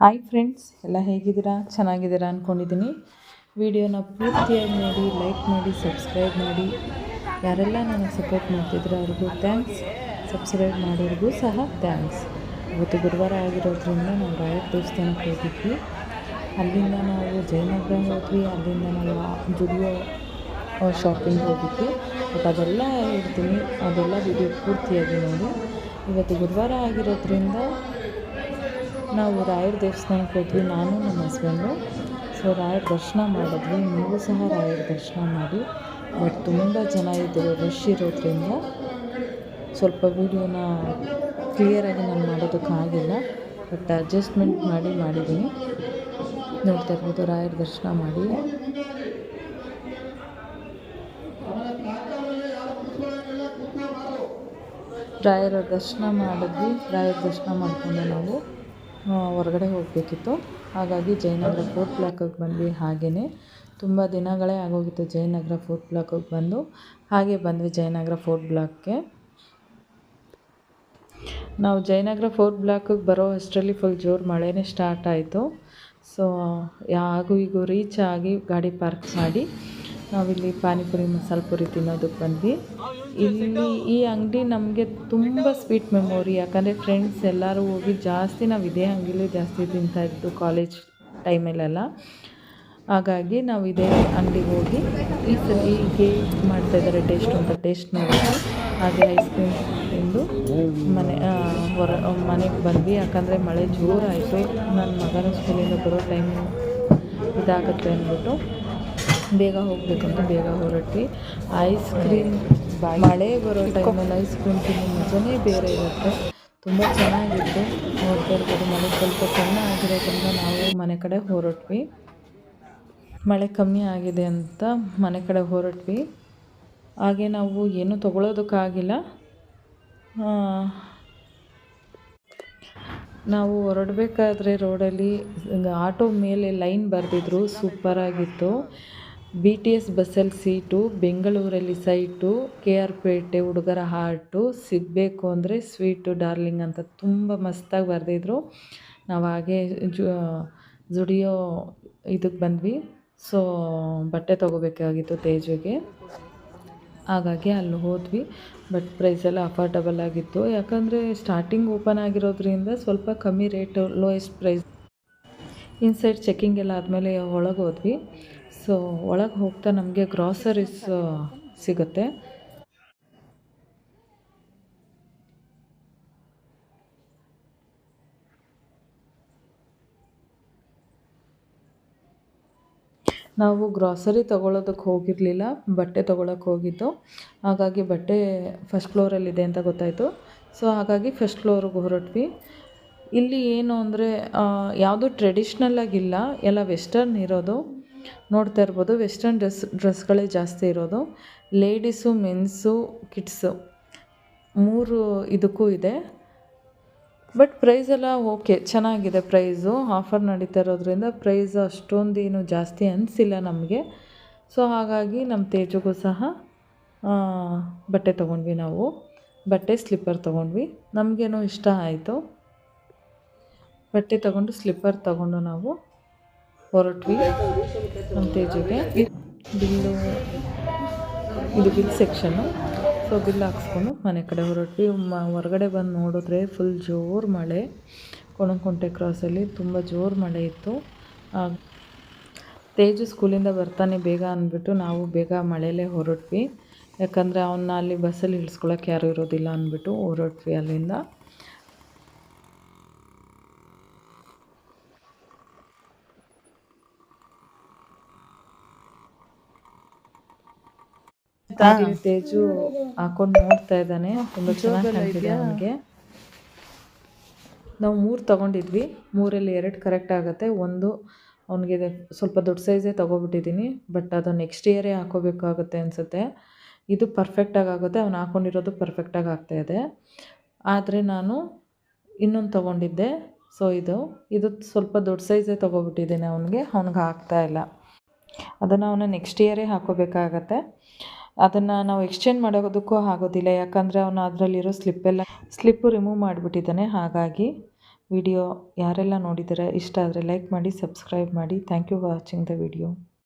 Hi friends ಎಲ್ಲ ಹೇಗಿದ್ದೀರಾ? ಚೆನ್ನಾಗಿದ್ದೀರಾ ಅಂದ್ಕೊಂಡಿದ್ದೀನಿ ವಿಡಿಯೋನ ಪೂರ್ತಿಯಾಗಿ ನೋಡಿ ಲೈಕ್ ಮಾಡಿ ಸಬ್ಸ್ಕ್ರೈಬ್ ಮಾಡಿ. ಯಾರೆಲ್ಲ ನನಗೆ ಸಪೋರ್ಟ್ ಮಾಡ್ತಿದ್ರು ಅವ್ರಿಗೂ ಥ್ಯಾಂಕ್ಸ್ ಸಬ್ಸ್ಕ್ರೈಬ್ ಮಾಡೋರಿಗೂ ಸಹ ಥ್ಯಾಂಕ್ಸ್ ಇವತ್ತು ಗುರುವಾರ ಆಗಿರೋದ್ರಿಂದ ನಾವು ರಾಯರ್ ದೇವಸ್ಥಾನಕ್ಕೆ ಹೋಗಿದ್ವಿ. ಅಲ್ಲಿಂದ ನಾವು ಜಯನಗರ ಹೋದ್ವಿ, ಅಲ್ಲಿಂದ ನಾವು ಜುಡಿಯೋ ಶಾಪಿಂಗ್ ಹೋಗಿದ್ವಿ. ಬಟ್ ಅದೆಲ್ಲ ಹೇಳ್ತೀನಿ, ಅದೆಲ್ಲ ವಿಡಿಯೋ ಪೂರ್ತಿಯಾಗಿ ನೋಡಿ. ಇವತ್ತು ಗುರುವಾರ ಆಗಿರೋದ್ರಿಂದ ನಾವು ರಾಯರ ದೇವಸ್ಥಾನಕ್ಕೆ ಹೋದ್ವಿ, ನಾನು, ನಮ್ಮ ಹಸ್ಬೆಂಡು ಸೊ ರಾಯರ ದರ್ಶನ ಮಾಡಿದ್ವಿ. ನೀವು ಸಹ ರಾಯರ ದರ್ಶನ ಮಾಡಿ. ಬಟ್ ತುಂಬ ಜನ ಇದ್ದರು ರಶ್ ಇರೋದ್ರಿಂದ ಸ್ವಲ್ಪ ವೀಡಿಯೋನ ಕ್ಲಿಯರಾಗಿ ನಾನು ಮಾಡೋದಕ್ಕಾಗಿಲ್ಲ ಬಟ್ ಅಡ್ಜಸ್ಟ್ಮೆಂಟ್ ಮಾಡಿ ಮಾಡಿದ್ದೀನಿ. ನೋಡ್ತಾ ಇರ್ಬೋದು, ರಾಯರ ದರ್ಶನ ಮಾಡಿ. ರಾಯರ ದರ್ಶನ ಮಾಡಿದ್ವಿ. ರಾಯರ ದರ್ಶನ ಮಾಡಿಕೊಂಡು ನಾವು. ಹೊರಗಡೆ ಹೋಗಬೇಕಿತ್ತು. ಹಾಗಾಗಿ ಜಯನಗರ ಫೋರ್ಟ್ ಬ್ಲಾಕಿಗೆ ಬಂದ್ವಿ ಹಾಗೆಯೇ ತುಂಬ ದಿನಗಳೇ ಆಗೋಗಿತ್ತು ಜಯನಗರ ಫೋರ್ಟ್ ಬ್ಲಾಕಿಗೆ ಬಂದು. ಹಾಗೆ ಬಂದ್ವಿ ಜಯನಗರ ಫೋರ್ಟ್ ಬ್ಲಾಕ್ಗೆ. ನಾವು ಜಯನಗರ ಫೋರ್ತ್ ಬ್ಲಾಕಿಗೆ ಬರೋ ಅಷ್ಟರಲ್ಲಿ ಫುಲ್ ಜೋರು ಮಳೆನೇ ಸ್ಟಾರ್ಟ್ ಆಯಿತು. ಸೊ ಯಾಗೂ ಈಗೂ ರೀಚ್ ಆಗಿ ಗಾಡಿ ಪಾರ್ಕ್ ಮಾಡಿ. ನಾವಿಲ್ಲಿ ಪಾನಿಪುರಿ ಮಸಾಲೆ ಪುರಿ ತಿನ್ನೋದಕ್ಕೆ ಬಂದ್ವಿ. ಇಲ್ಲಿ ಈ ಅಂಗಡಿ ನಮಗೆ ತುಂಬ ಸ್ವೀಟ್ ಮೆಮೊರಿ. ಯಾಕಂದರೆ ಫ್ರೆಂಡ್ಸ್ ಎಲ್ಲರೂ ಹೋಗಿ ಜಾಸ್ತಿ ನಾವು ಇದೇ ಅಂಗಡಿಲೇ ಜಾಸ್ತಿ ತಿಂತಾಯಿದ್ದು ಕಾಲೇಜ್ ಟೈಮಲ್ಲೆಲ್ಲ. ಹಾಗಾಗಿ ನಾವು ಇದೇ ಅಂಗಡಿಗೆ ಹೋಗಿ ಈ ಸಲ ಹೀಗೆ ಮಾಡ್ತಾಯಿದ್ದಾರೆ ಟೇಸ್ಟ್ ಅಂತ ಟೇಸ್ಟ್ ನೋಡಿ. ಹಾಗೆ ಐಸ್ ಕ್ರೀಮ್ ತಿಂದು ಮನೆ ಹೊರ, ಮನೆಗೆ ಬಂದ್ವಿ. ಯಾಕಂದರೆ ಮಳೆ ಜೋರಾಯಿತು. ನನ್ನ ಮಗನ ಸ್ಕೂಲಿಂದ ಬರೋ ಟೈಮ್ ಇದಾಗುತ್ತೆ ಅಂದ್ಬಿಟ್ಟು. ಬೇಗ ಹೋಗಬೇಕಂತ ಬೇಗ ಹೊರಟ್ವಿ. ಐಸ್ ಕ್ರೀಮ್ ಮಳೆ ಬರೋ ಟೈಮಲ್ಲಿ ಐಸ್ ಕ್ರೀಮ್ ತಿನ್ನೋ ಮಜಾನೇ ಬೇರೆ ಇರುತ್ತೆ. ತುಂಬ ಚೆನ್ನಾಗಿತ್ತು ನೋಡ್ತಾ ಇರ್ಬೋದು, ಮಳೆ ಸ್ವಲ್ಪ ಕಮ್ಮಿ ಆಗಿರೋದ್ರಿಂದ ನಾವು ಮನೆ ಕಡೆ ಹೊರಟ್ವಿ. ಮಳೆ ಕಮ್ಮಿ ಆಗಿದೆ ಅಂತ ಮನೆ ಕಡೆ ಹೊರಟ್ವಿ. ಹಾಗೆ ನಾವು ಏನೂ ತೊಗೊಳೋದಕ್ಕಾಗಿಲ್ಲ. ನಾವು ಹೊರಡಬೇಕಾದ್ರೆ ರೋಡಲ್ಲಿ ಆಟೋ ಮೇಲೆ ಲೈನ್ ಬರೆದಿದ್ರು. ಸೂಪರಾಗಿತ್ತು ಬಿ ಟಿ ಎಸ್ ಬಸ್ಸಲ್ಲಿ ಸೀಟು, ಬೆಂಗಳೂರಲ್ಲಿ ಸೈಟು, ಕೆ ಆರ್ ಪೇಟೆ ಹುಡುಗರ ಹಾರ್ಟು, ಸಿಗಬೇಕು ಅಂದರೆ ಸ್ವೀಟು, ಡಾರ್ಲಿಂಗ್ ಅಂತ ತುಂಬ ಮಸ್ತಾಗಿ ಬರೆದಿದ್ರು. ನಾವು ಹಾಗೆ ಜು ಜುಡಿಯೋ ಇದಕ್ಕೆ ಬಂದ್ವಿ. ಸೊ, ಬಟ್ಟೆ ತೊಗೋಬೇಕಾಗಿತ್ತು ತೇಜುಗೆ. ಹಾಗಾಗಿ ಅಲ್ಲಿ ಹೋದ್ವಿ. ಬಟ್ ಪ್ರೈಸ್ ಎಲ್ಲ ಅಫೋರ್ಡಬಲ್ ಆಗಿತ್ತು. ಯಾಕಂದರೆ ಸ್ಟಾರ್ಟಿಂಗ್ ಓಪನ್ ಆಗಿರೋದ್ರಿಂದ ಸ್ವಲ್ಪ ಕಮ್ಮಿ rate lowest price inside checking ಎಲ್ಲ ಆದಮೇಲೆ ಒಳಗೆ ಹೋದ್ವಿ. ಸೊ, ಒಳಗೆ ಹೋಗ್ತಾ ನಮಗೆ ಗ್ರಾಸರೀಸ್ ಸಿಗುತ್ತೆ. ನಾವು ಗ್ರಾಸರಿ ತೊಗೊಳೋದಕ್ಕೆ ಹೋಗಿರಲಿಲ್ಲ, ಬಟ್ಟೆ ತೊಗೊಳಕ್ಕೆ ಹೋಗಿದ್ದು. ಹಾಗಾಗಿ ಬಟ್ಟೆ ಫಸ್ಟ್ ಫ್ಲೋರಲ್ಲಿದೆ ಅಂತ ಗೊತ್ತಾಯಿತು. ಸೊ, ಹಾಗಾಗಿ ಫಸ್ಟ್ ಫ್ಲೋರ್ಗೆ ಹೊರಟ್ವಿ. ಇಲ್ಲಿ ಏನು ಅಂದರೆ ಯಾವುದು ಟ್ರೆಡಿಷ್ನಲ್ ಆಗಿಲ್ಲ ಎಲ್ಲ ವೆಸ್ಟರ್ನ್ ಇರೋದು. ನೋಡ್ತಾ ಇರ್ಬೋದು ವೆಸ್ಟರ್ನ್ ಡ್ರೆಸ್ ಡ್ರೆಸ್ಗಳೇ ಜಾಸ್ತಿ ಇರೋದು. ಲೇಡೀಸು, ಮೆನ್ಸು, ಕಿಡ್ಸು ಮೂರು ಇದಕ್ಕೂ ಇದೆ. ಬಟ್ ಪ್ರೈಸ್ ಎಲ್ಲ ಓಕೆ ಚೆನ್ನಾಗಿದೆ ಪ್ರೈಸು ಆಫರ್ ನಡೀತಾ ಇರೋದ್ರಿಂದ ಪ್ರೈಸ್ ಅಷ್ಟೊಂದೇನು ಜಾಸ್ತಿ ಅನಿಸಿಲ್ಲ ನಮಗೆ. ಸೊ ಹಾಗಾಗಿ ನಮ್ಮ ತೇಜಗೂ ಸಹ ಬಟ್ಟೆ ತೊಗೊಂಡ್ವಿ ನಾವು. ಬಟ್ಟೆ ಸ್ಲಿಪ್ಪರ್ ತೊಗೊಂಡ್ವಿ. ನಮಗೇನೋ ಇಷ್ಟ ಆಯಿತು. ಬಟ್ಟೆ ತೊಗೊಂಡು ಸ್ಲಿಪ್ಪರ್ ತೊಗೊಂಡು ನಾವು ಹೊರಟ್ವಿ ನಮ್ಮ ತೇಜಿಗೆ. ಬಿಲ್ಲು, ಇದು ಬಿಲ್ ಸೆಕ್ಷನ್ನು ಸೊ, ಬಿಲ್ ಹಾಕ್ಸ್ಕೊಂಡು ಮನೆ ಕಡೆ ಹೊರಟ್ವಿ. ಮ, ಹೊರಗಡೆ ಬಂದು ನೋಡಿದ್ರೆ ಫುಲ್ ಜೋರು ಮಳೆ. ಕೊಣಕುಂಟೆ ಕ್ರಾಸಲ್ಲಿ ತುಂಬ ಜೋರು ಮಳೆ ಇತ್ತು. ತೇಜು ಸ್ಕೂಲಿಂದ ಬರ್ತಾನೆ ಬೇಗ ಅಂದ್ಬಿಟ್ಟು ನಾವು ಬೇಗ ಮಳೆಯಲ್ಲೇ ಹೊರಟ್ವಿ. ಯಾಕಂದರೆ ಅವನ್ನ ಅಲ್ಲಿ ಬಸ್ಸಲ್ಲಿ ಇಳಿಸ್ಕೊಳಕ್ಕೆ ಯಾರೂ ಇರೋದಿಲ್ಲ ಅಂದ್ಬಿಟ್ಟು ಹೊರಟ್ವಿ ಅಲ್ಲಿಂದ. ತೇಜು ಹಾಕೊಂಡು ನೋಡ್ತಾ ಇದ್ದಾನೆ. ತುಂಬ ಚೆನ್ನಾಗಿ ಕಾಣ್ತಿದೆ ಅವನಿಗೆ. ನಾವು ಮೂರು ತಗೊಂಡಿದ್ವಿ. ಮೂರಲ್ಲಿ ಎರಡು ಕರೆಕ್ಟ್ ಆಗುತ್ತೆ. ಒಂದು ಅವನಿಗೆ ಸ್ವಲ್ಪ ದೊಡ್ಡ ಸೈಜೇ ತೊಗೊಬಿಟ್ಟಿದ್ದೀನಿ ಬಟ್ ಅದು ನೆಕ್ಸ್ಟ್ ಇಯರೇ ಹಾಕೋಬೇಕಾಗುತ್ತೆ ಅನಿಸುತ್ತೆ. ಇದು ಪರ್ಫೆಕ್ಟಾಗಿ ಆಗುತ್ತೆ. ಅವನು ಹಾಕೊಂಡಿರೋದು ಪರ್ಫೆಕ್ಟಾಗಿ ಆಗ್ತಾಯಿದೆ ಆದರೆ ನಾನು ಇನ್ನೊಂದು ತೊಗೊಂಡಿದ್ದೆ. ಸೊ ಇದು ಇದು ಸ್ವಲ್ಪ ದೊಡ್ಡ ಸೈಜೇ ತೊಗೊಬಿಟ್ಟಿದ್ದೀನಿ ಅವನಿಗೆ. ಅವ್ನಿಗೆ ಆಗ್ತಾ ಇಲ್ಲ. ಅದನ್ನು ಅವನು ನೆಕ್ಸ್ಟ್ ಇಯರೇ ಹಾಕೋಬೇಕಾಗತ್ತೆ. ಅದನ್ನು ನಾವು ಎಕ್ಸ್ಚೇಂಜ್ ಮಾಡೋದಕ್ಕೂ ಆಗೋದಿಲ್ಲ. ಯಾಕಂದರೆ ಅವನು ಅದರಲ್ಲಿರೋ ಸ್ಲಿಪ್ಪೆಲ್ಲ ಸ್ಲಿಪ್ಪು ರಿಮೂವ್ ಮಾಡಿಬಿಟ್ಟಿದ್ದಾನೆ. ಹಾಗಾಗಿ ವಿಡಿಯೋ ಯಾರೆಲ್ಲ ನೋಡಿದ್ದಾರೆ, ಇಷ್ಟ ಆದರೆ ಲೈಕ್ ಮಾಡಿ ಸಬ್ಸ್ಕ್ರೈಬ್ ಮಾಡಿ. Thank you watching the video